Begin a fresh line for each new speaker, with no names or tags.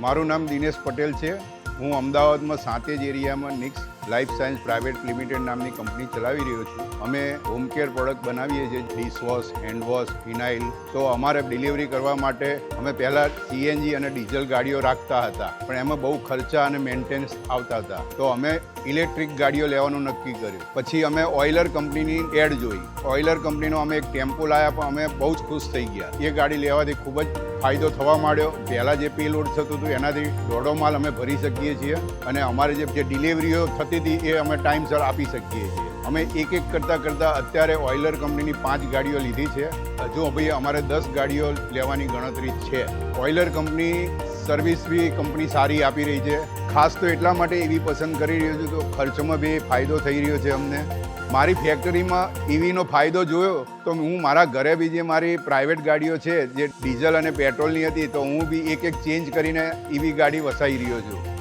મારું નામ દિનેશ પટેલ છે. હું અમદાવાદમાં સાંતેજ એરિયામાં Nix life science private limited નામની કંપની ચલાવી રહ્યો છું. અમે હોમ કેર પ્રોડક્ટ બનાવીએ છીએ ડિશવોશ હેન્ડવોશ ફિનાઇલ. તો અમારે ડિલિવરી કરવા માટે અમે પહેલાં સીએનજી અને ડીઝલ ગાડીઓ રાખતા હતા. પણ એમાં બહુ ખર્ચા અને મેન્ટેનન્સ આવતા હતા. તો અમે ઇલેક્ટ્રિક ગાડીઓ લેવાનું નક્કી કર્યું. પછી અમે ઓઇલર કંપનીની એડ જોઈ. ઓઇલર કંપનીનો અમે એક ટેમ્પો લાવ્યા પણ અમે બહુ જ ખુશ થઈ ગયા. એ ગાડી લેવાથી ખૂબ જ ફાયદો થવા માંડ્યો. પહેલાં જે પે લોડ થતું હતું, એનાથી દોઢો માલ અમે ભરી શકીએ છીએ. અને અમારે જે ડિલિવરીઓ ડિલિવરીઓ થતી એ અમે ટાઈમસર આપી શકીએ છીએ. અમે એક એક કરતાં કરતાં અત્યારે ઓઇલર કંપનીની પાંચ ગાડીઓ લીધી છે. હજુ ભાઈ અમારે દસ ગાડીઓ લેવાની ગણતરી છે. ઓઇલર કંપની સર્વિસ બી કંપની સારી આપી રહી છે. ખાસ તો એટલા માટે એવી પસંદ કરી રહ્યો છું તો ખર્ચમાં બી ફાયદો થઈ રહ્યો છે અમને. મારી ફેક્ટરીમાં ઈવીનો ફાયદો જોયો તો હું મારા ઘરે બી જે મારી પ્રાઇવેટ ગાડીઓ છે, જે ડીઝલ અને પેટ્રોલની હતી તો હું બી એક એક ચેન્જ કરીને ઈવી ગાડી વસાઈ રહ્યો છું.